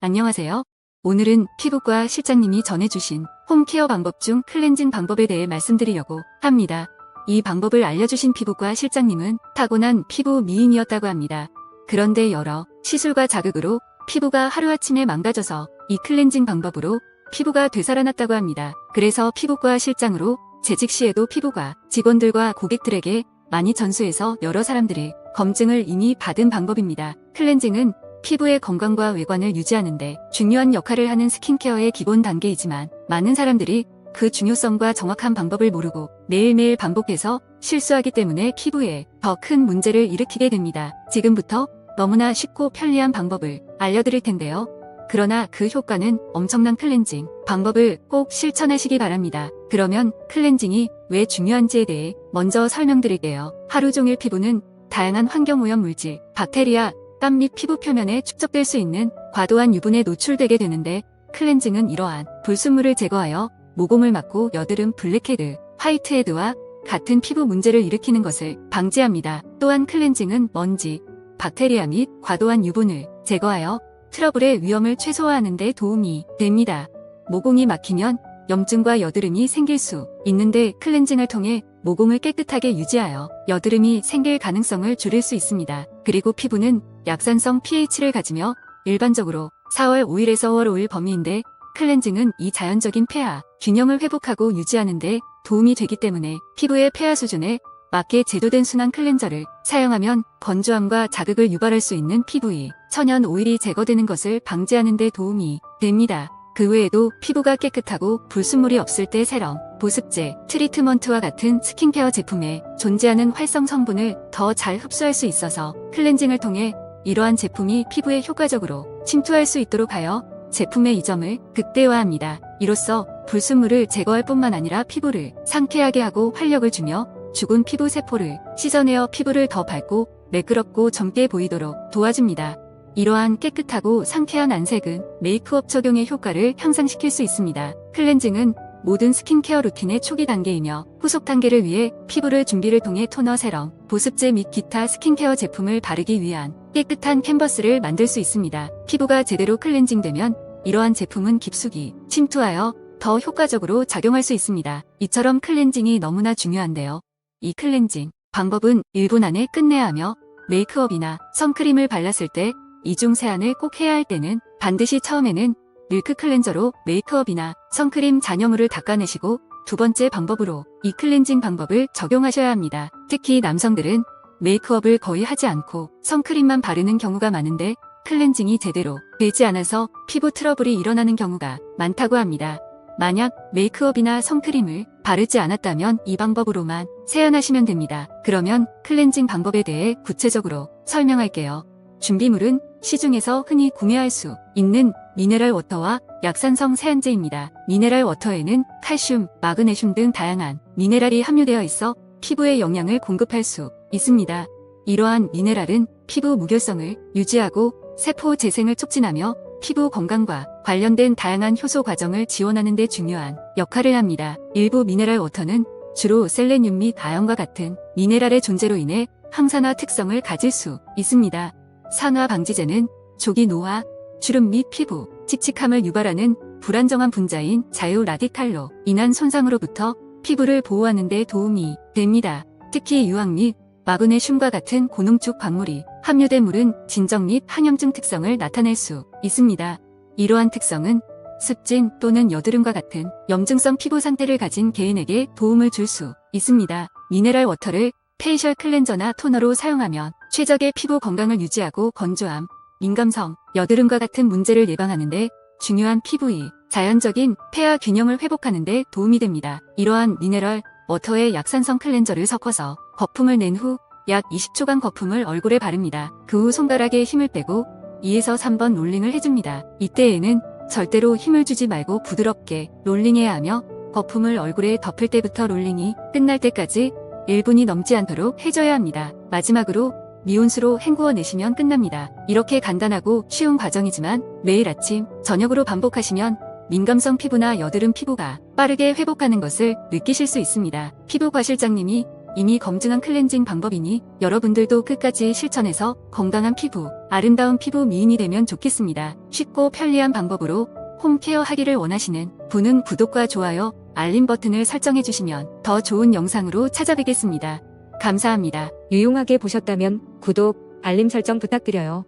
안녕하세요. 오늘은 피부과 실장님이 전해주신 홈케어 방법 중 클렌징 방법에 대해 말씀드리려고 합니다. 이 방법을 알려주신 피부과 실장님은 타고난 피부 미인이었다고 합니다. 그런데 여러 시술과 자극으로 피부가 하루아침에 망가져서 이 클렌징 방법으로 피부가 되살아났다고 합니다. 그래서 피부과 실장으로 재직 시에도 피부과 직원들과 고객들에게 많이 전수해서 여러 사람들이 검증을 이미 받은 방법입니다. 클렌징은 피부의 건강과 외관을 유지하는데 중요한 역할을 하는 스킨케어의 기본 단계이지만 많은 사람들이 그 중요성과 정확한 방법을 모르고 매일매일 반복해서 실수하기 때문에 피부에 더 큰 문제를 일으키게 됩니다. 지금부터 너무나 쉽고 편리한 방법을 알려드릴 텐데요. 그러나 그 효과는 엄청난 클렌징 방법을 꼭 실천하시기 바랍니다. 그러면 클렌징이 왜 중요한지에 대해 먼저 설명드릴게요. 하루 종일 피부는 다양한 환경오염 물질, 박테리아, 땀 및 피부 표면에 축적될 수 있는 과도한 유분에 노출되게 되는데 클렌징은 이러한 불순물을 제거하여 모공을 막고 여드름 블랙헤드, 화이트헤드와 같은 피부 문제를 일으키는 것을 방지합니다. 또한 클렌징은 먼지, 박테리아 및 과도한 유분을 제거하여 트러블의 위험을 최소화하는 데 도움이 됩니다. 모공이 막히면 염증과 여드름이 생길 수 있는데 클렌징을 통해 모공을 깨끗하게 유지하여 여드름이 생길 가능성을 줄일 수 있습니다. 그리고 피부는 약산성 pH를 가지며 일반적으로 4월 5일에서 5월 5일 범위인데 클렌징은 이 자연적인 폐하 균형을 회복하고 유지하는 데 도움이 되기 때문에 피부의 폐하 수준에 맞게 제도된 순환 클렌저를 사용하면 건조함과 자극을 유발할 수 있는 피부의 천연 오일이 제거되는 것을 방지하는 데 도움이 됩니다. 그 외에도 피부가 깨끗하고 불순물이 없을 때 세럼, 보습제, 트리트먼트와 같은 스킨케어 제품에 존재하는 활성 성분을 더 잘 흡수할 수 있어서 클렌징을 통해 이러한 제품이 피부에 효과적으로 침투할 수 있도록 하여 제품의 이점을 극대화합니다. 이로써 불순물을 제거할 뿐만 아니라 피부를 상쾌하게 하고 활력을 주며 죽은 피부 세포를 씻어내어 피부를 더 밝고 매끄럽고 젊게 보이도록 도와줍니다. 이러한 깨끗하고 상쾌한 안색은 메이크업 적용의 효과를 향상시킬 수 있습니다. 클렌징은 모든 스킨케어 루틴의 초기 단계이며 후속 단계를 위해 피부를 준비를 통해 토너 세럼, 보습제 및 기타 스킨케어 제품을 바르기 위한 깨끗한 캔버스를 만들 수 있습니다. 피부가 제대로 클렌징되면 이러한 제품은 깊숙이 침투하여 더 효과적으로 작용할 수 있습니다. 이처럼 클렌징이 너무나 중요한데요. 이 클렌징 방법은 1분 안에 끝내야 하며 메이크업이나 선크림을 발랐을 때 이중 세안을 꼭 해야 할 때는 반드시 처음에는 밀크 클렌저로 메이크업이나 선크림 잔여물을 닦아내시고 두 번째 방법으로 이 클렌징 방법을 적용하셔야 합니다. 특히 남성들은 메이크업을 거의 하지 않고 선크림만 바르는 경우가 많은데 클렌징이 제대로 되지 않아서 피부 트러블이 일어나는 경우가 많다고 합니다. 만약 메이크업이나 선크림을 바르지 않았다면 이 방법으로만 세안하시면 됩니다. 그러면 클렌징 방법에 대해 구체적으로 설명할게요. 준비물은 시중에서 흔히 구매할 수 있는 미네랄 워터와 약산성 세안제입니다. 미네랄 워터에는 칼슘, 마그네슘 등 다양한 미네랄이 함유되어 있어 피부에 영양을 공급할 수 있습니다. 이러한 미네랄은 피부 무결성을 유지하고 세포 재생을 촉진하며 피부 건강과 관련된 다양한 효소 과정을 지원하는 데 중요한 역할을 합니다. 일부 미네랄 워터는 주로 셀레늄 및 아연과 같은 미네랄의 존재로 인해 항산화 특성을 가질 수 있습니다. 산화 방지제는 조기 노화, 주름 및 피부, 칙칙함을 유발하는 불안정한 분자인 자유 라디칼로 인한 손상으로부터 피부를 보호하는 데 도움이 됩니다. 특히 유황 및 마그네슘과 같은 고농축 광물이 함유된 물은 진정 및 항염증 특성을 나타낼 수 있습니다. 이러한 특성은 습진 또는 여드름과 같은 염증성 피부 상태를 가진 개인에게 도움을 줄 수 있습니다. 미네랄 워터를 페이셜 클렌저나 토너로 사용하면 최적의 피부 건강을 유지하고 건조함, 민감성, 여드름과 같은 문제를 예방하는 데 중요한 피부의 자연적인 폐하 균형을 회복하는 데 도움이 됩니다. 이러한 미네랄 워터에 약산성 클렌저를 섞어서 거품을 낸 후 약 20초간 거품을 얼굴에 바릅니다. 그 후 손가락에 힘을 빼고 2에서 3번 롤링을 해줍니다. 이때에는 절대로 힘을 주지 말고 부드럽게 롤링해야 하며 거품을 얼굴에 덮을 때부터 롤링이 끝날 때까지 1분이 넘지 않도록 해줘야 합니다. 마지막으로 미온수로 헹구어 내시면 끝납니다. 이렇게 간단하고 쉬운 과정이지만 매일 아침, 저녁으로 반복하시면 민감성 피부나 여드름 피부가 빠르게 회복하는 것을 느끼실 수 있습니다. 피부과 실장님이 이미 검증한 클렌징 방법이니 여러분들도 끝까지 실천해서 건강한 피부 아름다운 피부 미인이 되면 좋겠습니다. 쉽고 편리한 방법으로 홈케어 하기를 원하시는 분은 구독과 좋아요, 알림 버튼을 설정해 주시면 더 좋은 영상으로 찾아뵙겠습니다. 감사합니다. 유용하게 보셨다면 구독, 알림 설정 부탁드려요.